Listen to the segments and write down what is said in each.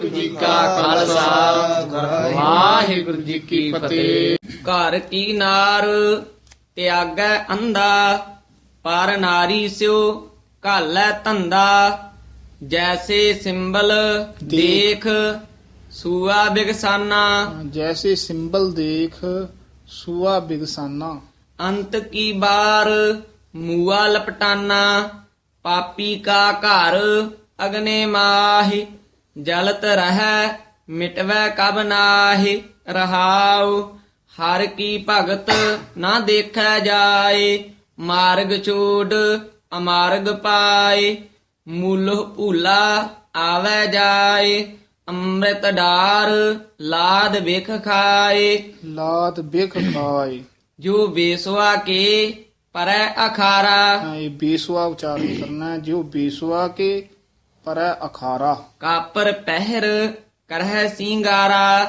ਵਾਹਿਗੁਰੂ ਜੀ ਕਾ ਖਾਲਸਾ। ਵਾਹਿਗੁਰੂ ਜੀ ਕੀ ਫਤਿਹ। ਘਰ ਕੀ ਨਾਰ ਤਿਆਗੈ ਅੰਧਾ ਪਰ ਨਾਰੀ ਸਿਓ ਘਾਲੈ ਧੰਦਾ। ਜੈਸੇ ਸਿੰਬਲ ਦੇਖ ਸੂਆ ਬਿਗਸਾਨਾ। ਜੈਸੇ ਸਿੰਬਲ ਦੇਖ ਸੂਆ ਬਿਗਸਾਨਾ। ਅੰਤ ਕੀ ਬਾਰ ਮੂਆ ਲਪਟਾਨਾ। ਪਾਪੀ ਕਾ ਘਰ ਅਗਨੇ ਮਾਹਿ ਜਲਤ ਰਹੈ ਮਿਟਵੈ ਕਬ ਨਾਹਿ ਰਹਾਉ। ਹਰ ਕੀ ਭਗਤ ਨਾ ਦੇਖੈ ਜਾਏ ਮਾਰਗ ਛੋੜ ਅਮਾਰਗ ਪਾਏ। ਮੂਲਹ ਭੂਲਾ ਆਵੈ ਜਾਏ ਅੰਮ੍ਰਿਤ ਡਾਰ ਲਾਦ ਵਿਖ ਖਾਏ। ਲਾਤ ਬਿਖ ਖਾਏ। ਜੋ ਬੇਸਵਾ ਕੇ ਪਰੈ ਅਖਾਰਾ। ਹਾਂ, ਇਹ ਬੇਸੁਆ ਉਚਾਰਨ ਕਰਨਾ ਹੈ ਜੋ ਬੇਸੁਆ ਕੇ ਪਰੈ ਅਖਾਰਾ। ਕਾਪਰ ਪਹਿਰ ਕਰਹਿ ਸਿੰਗਾਰਾ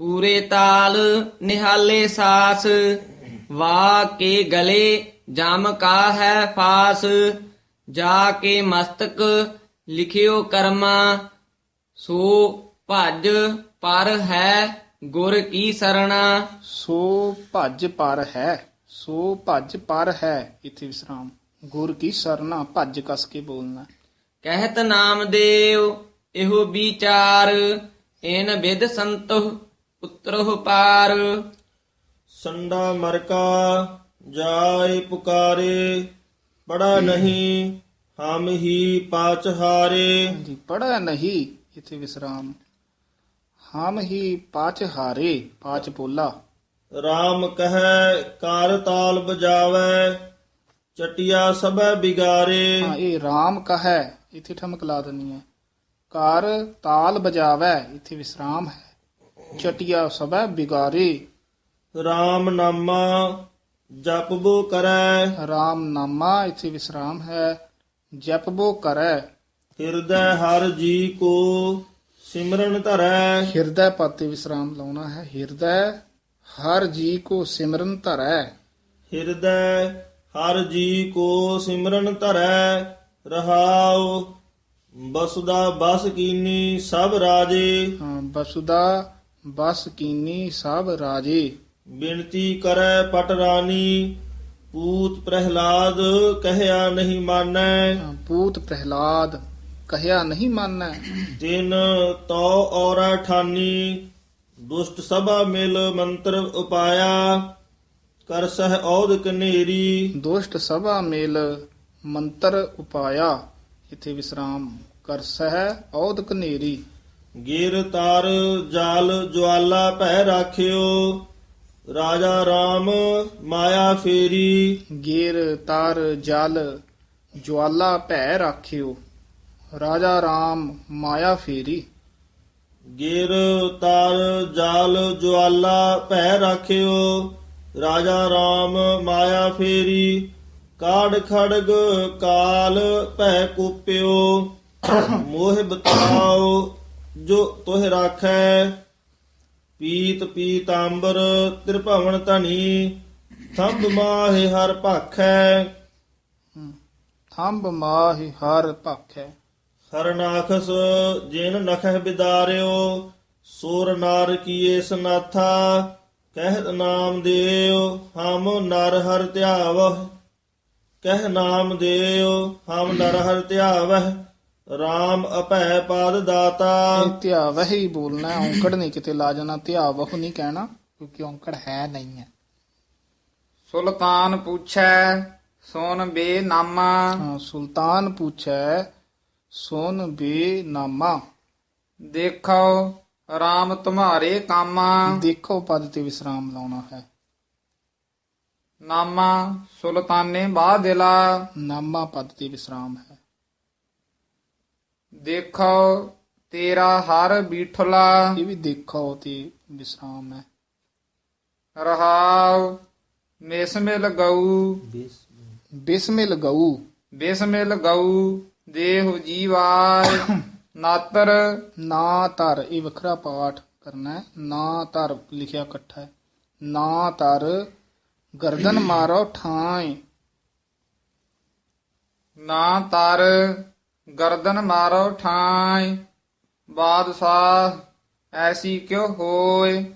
ਪੂਰੇ ਤਾਲ ਨਿਹਾਲੇ ਸਾਸ ਵਾ ਕੇ ਗਲੇ ਜਮ ਕਾ ਹੈ ਫਾਸ ਜਾ ਕੇ ਮਸਤਕ ਲਿਖਿਓ ਕਰਮਾ ਸੋ ਭਜ ਪਰ ਹੈ ਗੁਰ ਕੀ ਸਰਣਾ। ਸੋ ਭੱਜ ਪਰ ਹੈ ਸੋ ਭੱਜ ਪਰ ਹੈ ਇਥੇ ਵਿਸਰਾਮ। ਗੁਰ ਕੀ ਸਰਨਾ ਭੱਜ ਕਸ ਕੇ ਬੋਲਣਾ। ਕਹਿਤ ਨਾਮਦੇਵ ਇਹੋ ਵਿਚਾਰ ਇਨ ਵਿਦ ਸੰਤੋ ਉਤਰਹੁ ਪਾਰ। ਸੰਡਾ ਮਰਕਾ ਜਾਏ ਪੁਕਾਰੇ ਪੜਾ ਨਹੀਂ ਹਮ ਹੀ ਪਾਚ ਹਾਰੇ। ਜੀ ਪੜਾ ਨਹੀਂ ਇਥੇ ਵਿਸਰਾਮ। ਹਮ ਹੀ ਪਾਚ ਹਾਰੇ ਪਾਚ ਬੋਲਾ। RAM ਕਹੈ ਕਾਰ ਤਾਲ ਬਜਾਵੇ ਚਟਿਆ ਸਭੈ ਬਿਗਾਰੇ ਹਾਂ ਇਹ RAM ਕਹੈ ਇਥੇ ਠਮਕ ਲਾ ਦਨੀ ਹੈ। ਕਾਰ ਤਾਲ ਬਜਾਵੇ ਇਥੇ ਵਿਸਰਾਮ ਹੈ। ਚਟਿਆ ਸਭੈ ਬਿਗਾਰੇ। RAM ਨਾਮਾ ਜਪਬੋ ਕਰੈ। ਰਾਮ ਨਾਮਾ ਇਥੇ ਵਿਸਰਾਮ ਹੈ। ਜਪਬੋ ਕਰੈ। ਹਿਰਦੈ ਹਰ ਜੀ ਕੋ ਸਿਮਰਨ ਧਰੈ। ਹਿਰਦੈ ਪਾਤੇ ਵਿਸਰਾਮ ਲਾਉਣਾ ਹੈ। ਹਿਰਦੈ ਹਰ ਜੀ ਕੋ ਸਿਮਰਨ ਧਰੈ। ਹਿਰਦੈ ਹਰ ਜੀ ਕੋ ਸਿਮਰਨ ਧਰੈ। ਰਹਾਉ ਬਸੁਦਾ ਬਸ ਕੀਨੀ ਸਭ ਰਾਜੇ। ਹਾਂ, ਬਸੁਦਾ ਬਸ ਕੀਨੀ ਸਭ ਰਾਜੇ। ਬਿਨਤੀ ਕਰੈ ਪਟ ਰਾਣੀ ਪੂਤ ਪ੍ਰਹਿਲਾਦ ਕਹਿਆ ਨਹੀਂ ਮਾਨੈ। ਹਾਂ, ਪੂਤ ਪ੍ਰਹਿਲਾਦ ਕਹਿਆ ਨਹੀਂ ਮੰਨੈ। ਤਿਨ ਤੋ ਔਰਾ ਠਾਨੀ ਦੁਸ਼ਟ ਸਭਾ ਮਿਲ ਮੰਤਰ ਉਪਾਇਆ। ਕਰ ਸਹਿ ਔਦ ਕਨੇਰੀ। ਦੁਸ਼ਟ ਸਭਾ ਮੇਲ ਮੰਤਰ ਉਪਾਇਆ। ਇਥੇ ਵਿਸਰਾਮ ਕਰ ਸਹਿ ਔਦ ਕਨੇਰੀ ਗਿਰ ਤਾਰ ਜਾਲ ਜਵਾਲਾ ਭੈ ਰਾਖਿਓ ਰਾਜਾ RAM ਮਾਇਆ ਫੇਰੀ। ਗੇਰ ਤਾਰ ਜਲ ਜਵਾਲਾ ਭੈ ਰਾਖਿਓ ਰਾਜਾ RAM ਮਾਇਆ ਫੇਰੀ। ਗਿਰ ਤਾਰ ਜਾਲ ਜਵਾਲਾ ਭੈ ਰਾਖਿਓ ਰਾਜਾ RAM ਮਾਇਆ ਫੇਰੀ। ਕਾੜ ਖੜਗ ਕਾਲ ਭੈ ਕੂਪਿਓ ਮੋਹ ਬਤਾਓ ਜੋ ਤੋਹ ਰਾਖੈ। ਪੀਤ ਪੀਤਾੰਬਰ ਤ੍ਰਿਭਵਨ ਧਨੀ ਥੰਬ ਮਾਹਿ ਹਰ ਭਾਖੈ। ਥੰਬ ਮਾਹਿ ਹਰ ਭਖੈ। ਹਰਨਾਖਸ ਜਿਨ ਨਖਹਿ ਬਿਦਾਰਿਓ ਸੂਰ ਨਾਰ ਕੀਏ ਸਨਾਥਾ ਕਹਿਤ ਨਾਮ ਦੇਵ ਹਮ ਨਰ ਹਰ ਧਿਆਵਹ। ਕਹਿ ਨਾਮ ਦੇਵ ਹਮ ਨਰ ਹਰ ਧਿਆਵਹ RAM ਅਭੈ ਪਾਦ ਦਾਤਾ। ਇਹ ਧਿਆ ਵਹੀ ਬੋਲਣਾ ਹੈ, ਔਂਕੜ ਨਹੀਂ ਕਿਤੇ ਲਾ ਜਾਣਾ ਧਿਆ ਵਹ ਨਹੀਂ ਕਹਿਣਾ ਕਿਉਂਕਿ ਔਂਕੜ ਹੈ ਨਹੀਂ ਹੈ। ਸੁਲਤਾਨ ਪੁੱਛੈ ਸੋਨ ਬੇ ਨਾਮਾ। ਹਾਂ, ਸੁਲਤਾਨ ਪੁੱਛੈ ਸੋਨ ਬੇ ਨਾਮਾ। ਦੇਖੋ RAM ਤੁਮਾਰੇ ਕਾਮਾ। ਦੇਖੋ ਪਦ ਤੇ ਵਿਸਰਾਮ ਲਾਉਣਾ ਹੈ। ਨਾਮਾ ਸੁਲਤਾਨੇ ਬਾਦਿਲਾ ਨਾਮਾ ਪਦ ਤੇ ਵਿਸਰਾਮ ਹੈ। ਦੇਖੋ ਤੇਰਾ ਹਰ ਬੀਠਲਾ। ਇਹ ਵੀ ਦੇਖੋ ਤੇ ਵਿਸਰਾਮ ਹੈ। ਰਹਾਉ ਮਿਸਮਿਲ ਗਊ। ਬਿਸਮਿਲ ਗਊ। ਬਿਸਮਿਲ ਗਊ ਦੇਹੁ ਜੀਵਾਰ ਨਾਤਰ ਨਾ ਧਰ ਇਹ ਵੱਖਰਾ ਪਾਠ ਕਰਨਾ ਹੈ। ਨਾ ਧਰ ਲਿਖਿਆ ਇਕੱਠਾ ਹੈ। ਨਾ ਧਰ ਗਰਦਨ ਮਾਰੋ ਠਾਏ ਨਾ ਤਰ ਗਰਦਨ ਮਾਰੋ ਠਾਈ। ਬਾਦਸ਼ਾਹ, ਐਸੀ ਕਿਉ ਹੋਏ?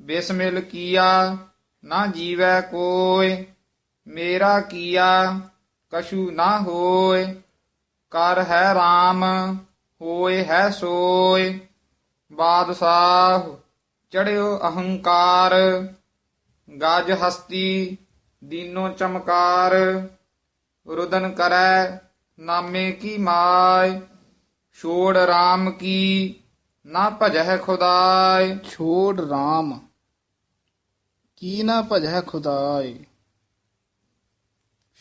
ਬਿਸਮਿਲ ਕੀਆ ਨਾ ਜੀਵੈ ਕੋਇ ਮੇਰਾ ਕੀਆ ਕਛੂ ਨਾ ਹੋਏ। ਕਰ ਹੈ RAM ਹੋਏ ਹੈ ਸੋਏ। ਬਾਦਸ਼ਾਹ, ਚੜਿਓ ਅਹੰਕਾਰ। ਗਜ ਹਸਤੀ ਦੀਨੋ ਚਮਕਾਰ ਰੁਦਨ ਕਰੈ ਨਾਮੇ ਕੀ ਮਾਇ ਛੋੜ RAM ਕੀ ਨਾ ਭਜੈ ਖੁਦਾਇ। ਛੋੜ RAM ਕੀ ਨਾ ਭਜੈ ਖੁਦਾਏ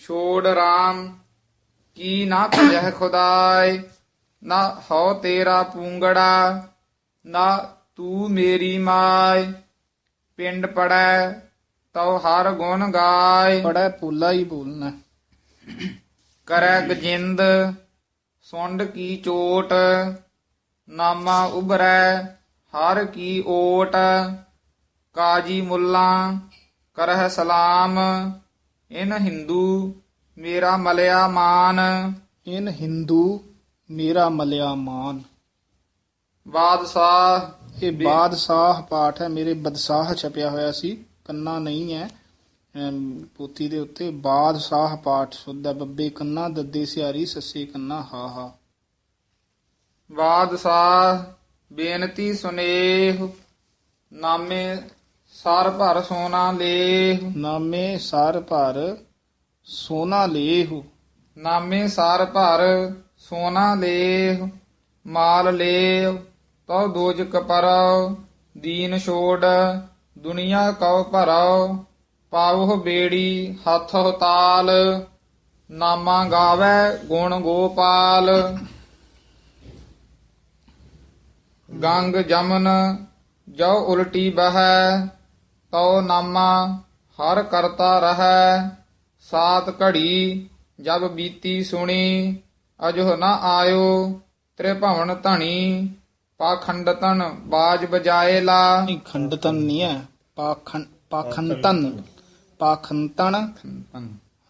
ਛੋੜ RAM ਕੀ ਨਾ ਭਜੈ ਖੁਦਾਇ ਨਾ ਹਉ ਤੇਰਾ ਪੂੰਗੜਾ ਨਾ ਤੂੰ ਮੇਰੀ ਮਾਇ। ਪਿੰਡ ਪੜੈ ਤਉ ਹਰ ਗੁਣ ਗਾਏ ਪੜੈ ਪੂਲਾ ਹੀ ਬੋਲਣਾ ਕਰੈ ਗਜਿੰਦ ਸੁੰਡ ਕੀ ਚੋਟ ਨਾਮਾ ਉਬਰੈ ਹਰ ਕੀ ਓਟ ਕਾਜੀ ਮੁੱਲਾ ਕਰਹਿ ਸਲਾਮ ਇਨ ਹਿੰਦੂ ਮੇਰਾ ਮਲਿਆ ਮਾਨ। ਇਨ ਹਿੰਦੂ ਮੇਰਾ ਮਲਿਆ ਮਾਨ। ਬਾਦਸ਼ਾਹ ਇਹ ਬਾਦਸ਼ਾਹ ਪਾਠ ਹੈ ਮੇਰੇ ਬਦਸ਼ਾਹ ਛਪਿਆ ਹੋਇਆ ਸੀ। ਕੰਨਾ ਨਹੀਂ ਹੈ ਪੋਥੀ ਦੇ ਉੱਤੇ ਬਾਦਸ਼ਾਹ ਪਾਠ ਸੁੱਧਾ ਬੱਬੇ ਕੰਨਾ ਦੱਦੇ ਸਿਆਰੀ ਸੱਸੇ ਕੰਨਾ ਹਾ ਹਾ। ਬਾਦਸ਼ਾਹ ਬੇਨਤੀ ਸੁਨੇਹ ਨਾਮੇ ਸਰ ਭਰ ਸੋਨਾ ਲੇਹ। ਨਾਮੇ ਸਾਰ ਭਰ ਸੋਨਾ ਲੇਹੁ। ਨਾਮੇ ਸਾਰ ਭਰ ਸੋਨਾ ਲੇਹ ਮਾਲ ਲੇਹ ਤਉ ਦੋਜਕ ਪਰਉ ਦੀਨ ਛੋੜ ਦੁਨੀਆ ਕਉ ਭਰਉ ਪਾਵਹੁ ਬੇੜੀ, ਹੱਥ ਤਾਲ ਨਾਮਾ ਗਾਵੇ ਗੁਣ ਗੋਪਾਲ। ਗੰਗ ਜਮਨ ਜੋ ਉਲਟੀ ਬਹੈ, ਤਉ ਨਾਮਾ ਹਰ ਕਰਤਾ ਰਹੈ। ਸਾਤ ਘੜੀ ਜਬ ਬੀਤੀ ਸੁਣੀ ਅਜੋ ਨਾ ਆਇਓ, ਤ੍ਰਿਭਵਨ ਧਣੀ। ਪਾਖੰਡਤਨ ਬਾਜ ਬਜਾਏ ਲਾ। ਨਹੀਂ ਖੰਡਤਨ ਨਹੀਂ ਹੈ ਪਾਖੰ ਪਾਖੰਤਨ। ਪਾਖੰਤਨ।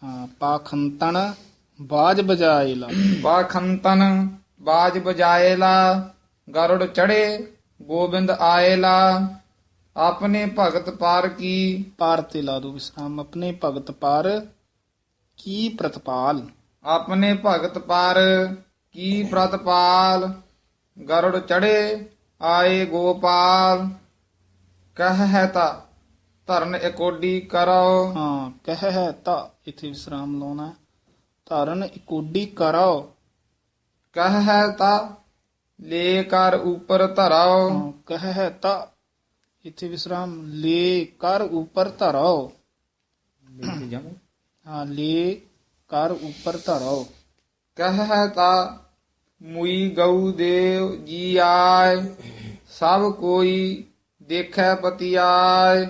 ਹਾਂ ਪਾਖੰਤਨ ਬਾਜ ਬਜਾਏ ਲਾ। ਪਾਖੰਤਨ ਬਾਜ ਬਜਾਏ ਲਾ। ਗਰੁੜ ਚੜੇ ਗੋਬਿੰਦ ਆਏ ਲਾ। ਆਪਣੇ ਭਗਤ ਪਾਰ ਕੀ? ਪਾਰ ਤੇ ਲਾ ਦੋ ਵਿਸਰਾਮ। ਆਪਣੇ ਭਗਤ ਪਾਰ ਕੀ ਪ੍ਰਤਪਾਲ? ਆਪਣੇ ਭਗਤ ਪਾਰ ਕੀ ਪ੍ਰਤਪਾਲ? ਗਰੁੜ ਚੜੇ ਆਏ ਗੋਪਾਲ। ਕਹ ਹੈ ਤਾ ਧਰਨ ਇਕੋਡੀ ਕਰੋ। ਹਾਂ ਕਹਿ ਹੈ ਤਾਂ ਇਥੇ ਵਿਸਰਾਮ ਲਾਉਣਾ। ਧਾਰਨ ਇਕੋਡੀ ਕਰੋ। ਕਹ ਹੈ ਤਾ ਲੈ ਕਰ ਉਪਰ ਧਰਾਓ ਹਾਂ, ਕਹਿ ਹੈ ਤਾਂ ਇਥੇ ਵਿਸਰਾਮ ਲੈ ਕਰ ਉਪਰ ਧਰੋ। ਹਾਂ ਲੈ ਕਰ ਉਪਰ ਧਰੋ। ਕਹ ਹੈ ਤਾ ਮੁਈ ਗਊ ਦੇਵ ਜੀ ਆਏ, ਸਭ ਕੋਈ ਦੇਖੈ ਪਤੀ ਆਏ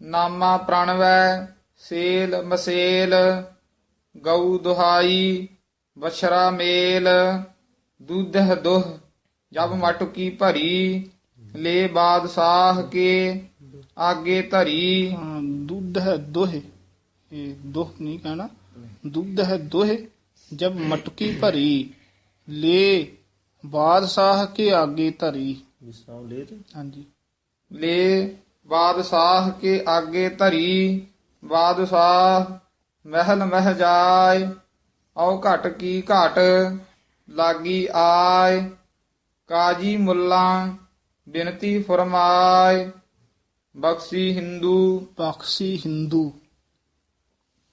ਨਾਮਾ ਪ੍ਰਣਵੈ, ਸੇਲ ਮਸੇਲ, ਗਊ ਦੁਹਾਈ ਵਛਰਾ ਮੇਲ, ਦੁੱਧਹ ਦੁਹ, ਜਬ ਮਟਕੀ ਭਰੀ, ਲੈ ਬਾਦਸ਼ਾਹ ਕੇ ਆਗੇ ਧਰੀ। ਦੁੱਧ ਹੈ ਦੋਹੇ, ਇਹ ਦੋਹ ਨਹੀਂ ਕਹਿਣਾ। ਦੁੱਧ ਹੈ ਦੋਹੇ, ਜਬ ਮਟਕੀ ਭਰੀ। ਲੈ ਬਾਦਸ਼ਾਹ ਕੇ ਆਗੇ ਧਰੀ। ਵਿਸਰਾਮ ਲੈ ਤੇ? ਹਾਂਜੀ। ਲੈ ਬਾਦਸ਼ਾਹ ਕੇ ਆਗੇ ਧਰੀ ਬਾਦਸ਼ਾਹ ਮਹਿਲ ਮਹਿ ਜਾਏ ਔ ਘਟ ਕੀ ਘਟ ਲਾਗੀ ਆਏ ਕਾਜੀ ਮੁੱਲਾ ਬਿਨਤੀ ਫਰਮਾਏ ਬਖਸ਼ੀ ਹਿੰਦੂ। ਬਖਸ਼ੀ ਹਿੰਦੂ।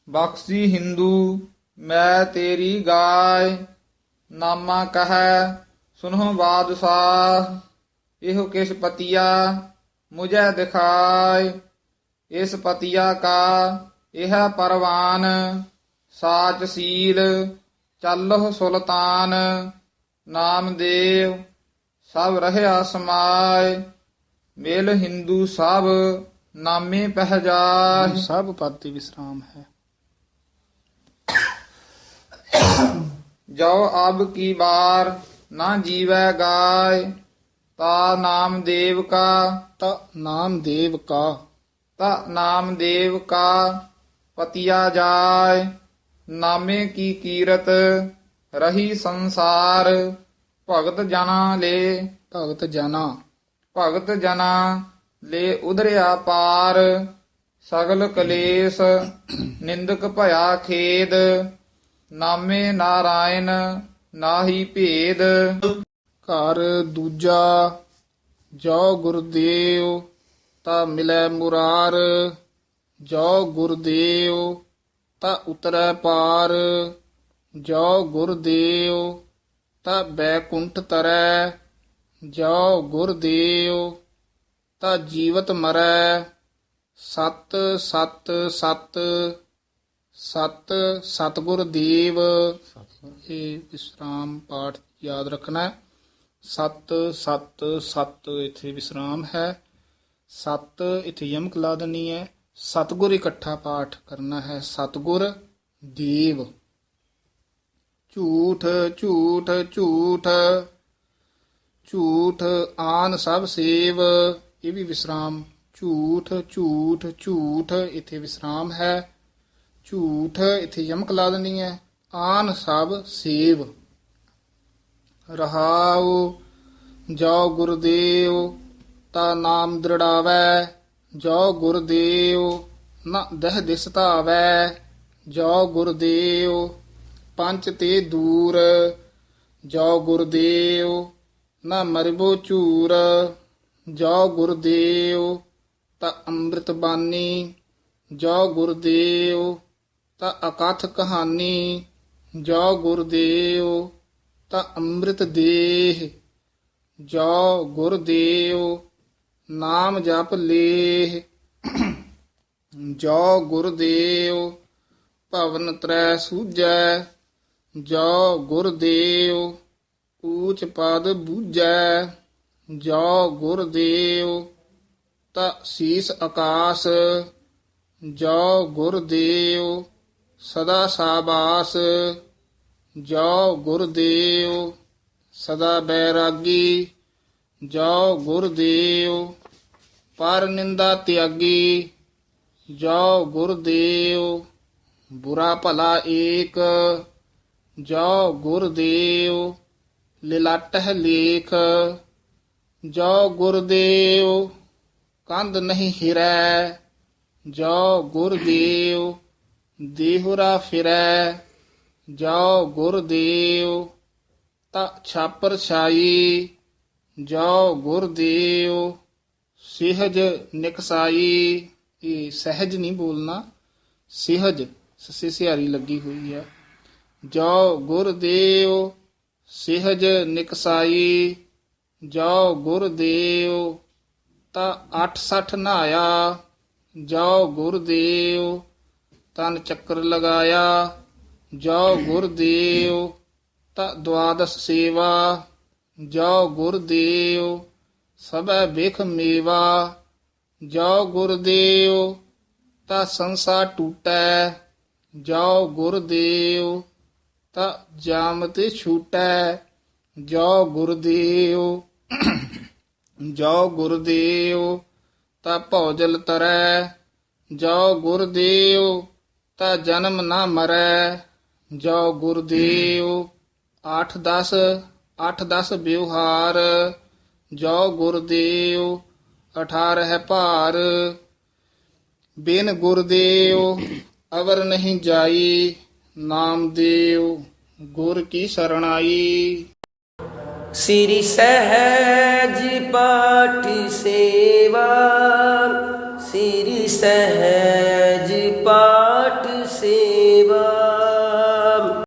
ਬਖਸ਼ੀ ਹਿੰਦੂ ਮੈਂ ਤੇਰੀ ਗਾਇ ਨਾਮਾ ਕਹੈ, ਸੁਨਹੁ ਬਾਦਸ਼ਾਹ, ਇਹੋ ਕਿਸ ਪਤੀਆ ਮੁਝੈ ਦਿਖਾਇ, ਇਸ ਪਤੀਆ ਕਾ ਇਹ ਪਰਵਾਨ, ਸਾਚ ਸੀਲ, ਚੱਲਹੁ ਸੁਲਤਾਨ ਨਾਮਦੇਵ ਸਭ ਰਹਿਆ ਸਮਾਏ ਮੇਲ ਹਿੰਦੂ ਸਭ, ਨਾਮੇ ਪਹਿਜਾਏ ਸਭ ਪਦ ਵਿਸਰਾਮ ਹੈ। ਜੋ ਅਬ ਕੀ ਬਾਰ ਨਾ ਜੀਵੈ ਗਾਇ ਤਾ ਨਾਮ ਦੇਵ ਕਾ ਤਾ ਨਾਮ ਦੇਵ ਕਾ। ਤਾ ਨਾਮ ਦੇਵ ਕਾ ਪਤਿਆ ਜਾਏ ਨਾਮੇ ਕੀ ਕੀਰਤ ਰਹੀ ਸੰਸਾਰ ਭਗਤ ਜਨਾ ਲੈ। ਭਗਤ ਜਨਾ। ਭਗਤ ਜਨਾ ਲੈ ਉਧਰਿਆ ਪਾਰ ਸਗਲ ਕਲੇਸ਼ ਨਿੰਦਕ ਭਇਆ ਖੇਦ ਨਾਮੇ ਨਾਰਾਇਣ, ਨਾਹੀ ਭੇਦ। ਘਰ ਦੂਜਾ, ਜੋ ਗੁਰਦੇਵ, ਤਾ ਮਿਲੈ ਮੁਰਾਰ। ਜੋ ਗੁਰਦੇਵ, ਤਾ ਉਤਰੈ ਪਾਰ। ਜੋ ਗੁਰਦੇਵ, ਤਾ ਬੈਕੁੰਠ ਤਰੈ। ਜੋ ਗੁਰਦੇਵ, ਤਾ ਜੀਵਤ ਮਰੈ। ਸਤ ਸਤ ਸਤ। ਸਤ ਸਤਗੁਰ ਦੇਵ। ਇਹ ਵਿਸਰਾਮ ਪਾਠ ਯਾਦ ਰੱਖਣਾ ਹੈ। ਸਤ ਸਤ ਸਤ ਇੱਥੇ ਵਿਸਰਾਮ ਹੈ। ਸਤ ਇੱਥੇ ਯਮਕ ਲਾ ਦੇਣੀ ਹੈ। ਸਤਗੁਰ ਇਕੱਠਾ ਪਾਠ ਕਰਨਾ ਹੈ। ਸਤਗੁਰ ਦੇਵ। ਝੂਠ ਝੂਠ ਝੂਠ। ਝੂਠ ਆਨ ਸਭ ਸੇਵ। ਇਹ ਵੀ ਵਿਸਰਾਮ। ਝੂਠ ਝੂਠ ਝੂਠ ਇੱਥੇ ਵਿਸਰਾਮ ਹੈ। ਝੂਠ ਇੱਥੇ ਯਮਕ ਲਾ ਦਿੰਦੀ ਹੈ ਆਨ ਸਭ ਸੇਵ। ਰਹਾਉ ਜੋ ਗੁਰਦੇਵ, ਤਾ ਨਾਮ ਦ੍ਰਿੜਾਵੈ। ਜੋ ਗੁਰਦੇਵ, ਨ ਦਹ ਦਿਸਤਾਵੈ ਜੋ ਗੁਰਦੇਵ ਪੰਚ ਤੇ ਦੂਰ। ਜੋ ਗੁਰਦੇਵ, ਨ ਮਰਬੋ ਚੂਰ ਜੋ ਗੁਰਦੇਵ, ਤਾ ਅੰਮ੍ਰਿਤ ਬਾਣੀ ਜੋ ਗੁਰਦੇਵ ਤਾ ਅਕਥ ਕਹਾਣੀ ਜੋ ਗੁਰਦੇਵ, ਤਾ ਅੰਮ੍ਰਿਤ ਦੇਹ। ਜੋ ਗੁਰਦੇਵ, ਨਾਮ ਜਪ ਲੇਹ। ਜੋ ਗੁਰਦੇਵ, ਭਵਨ ਤ੍ਰੈ ਸੂਜੈ ਜੋ ਗੁਰਦੇਵ, ਊਚ ਪਦ ਬੂਜੈ ਜੋ ਗੁਰਦੇਵ, ਤਾ ਸੀਸ ਆਕਾਸ। ਜੋ ਗੁਰਦੇਵ ਸਦਾ ਸਾਬਾਸ ਜੋ ਗੁਰਦੇਵ, ਸਦਾ ਬੈਰਾਗੀ ਜੋ ਗੁਰਦੇਵ, ਪਰ ਨਿੰਦਾ ਤਿਆਗੀ ਜੋ ਗੁਰਦੇਵ, ਬੁਰਾ ਭਲਾ ਏਕ ਜੋ ਗੁਰਦੇਵ ਲਿਲਟ ਲੇਖ ਜੋ ਗੁਰਦੇਵ, ਕੰਧ ਨਹੀਂ ਹਿਰੈ ਜੋ ਗੁਰਦੇਵ ਦੇਹੁਰਾ ਫਿਰੈ ਜੋ ਗੁਰਦੇਵ ਤਾ ਛਾਪਰ ਛਾਈ ਜੋ ਗੁਰਦੇਵ ਸਿਹਜ ਨਿਕਸਾਈ। ਇਹ ਸਹਿਜ ਨਹੀਂ ਬੋਲਣਾ, ਸਿਹਜ, ਸੱਸੇ ਸਿਹਾਰੀ ਲੱਗੀ ਹੋਈ ਹੈ। ਜੋ ਗੁਰਦੇਵ ਸਿਹਜ ਨਿਕਸਾਈ ਜੋ ਗੁਰਦੇਵ ਤਾ 68 ਨਹਾਇਆ ਜੋ ਗੁਰਦੇਵ ਤਨ ਚੱਕਰ ਲਗਾਇਆ ਜੋ ਗੁਰਦੇਵ, ਤਾ ਦਵਾਦਸ ਸੇਵਾ ਜੋ ਗੁਰਦੇਵ, ਸਭੈ ਬਿਖ ਮੇਵਾ ਜੋ ਗੁਰਦੇਵ, ਤਾ ਸੰਸਾ ਟੂਟੈ ਜੋ ਗੁਰਦੇਵ, ਤਾ ਜਾਮ ਤੇ ਛੂਟੈ ਜੋ ਗੁਰਦੇਵ ਜੋ ਗੁਰਦੇਵ, ਤਾ ਭੌਜਲ ਤਰੈ ਜੋ ਗੁਰਦੇਵ ਤਾ ਜਨਮ ਨਾ ਮਰੈ ਜੋ ਗੁਰਦੇਵ। 8 10 8 10 ਵਿਵਹਾਰ। ਜੋ ਗੁਰਦੇਵ 18 ਹੈ ਭਾਰ। ਬਿਨ ਗੁਰਦੇਵ, ਅਵਰ ਨਹੀਂ ਜਾਈ, ਨਾਮਦੇਵ, ਗੁਰ ਕੀ ਸਰਣਾਈ ਸ੍ਰੀ ਸਹਿਜ ਪਾਠ ਸੇਵਾ, ਸ੍ਰੀ ਸਹਿਜ ਪਾਠ ਸੇਵਾ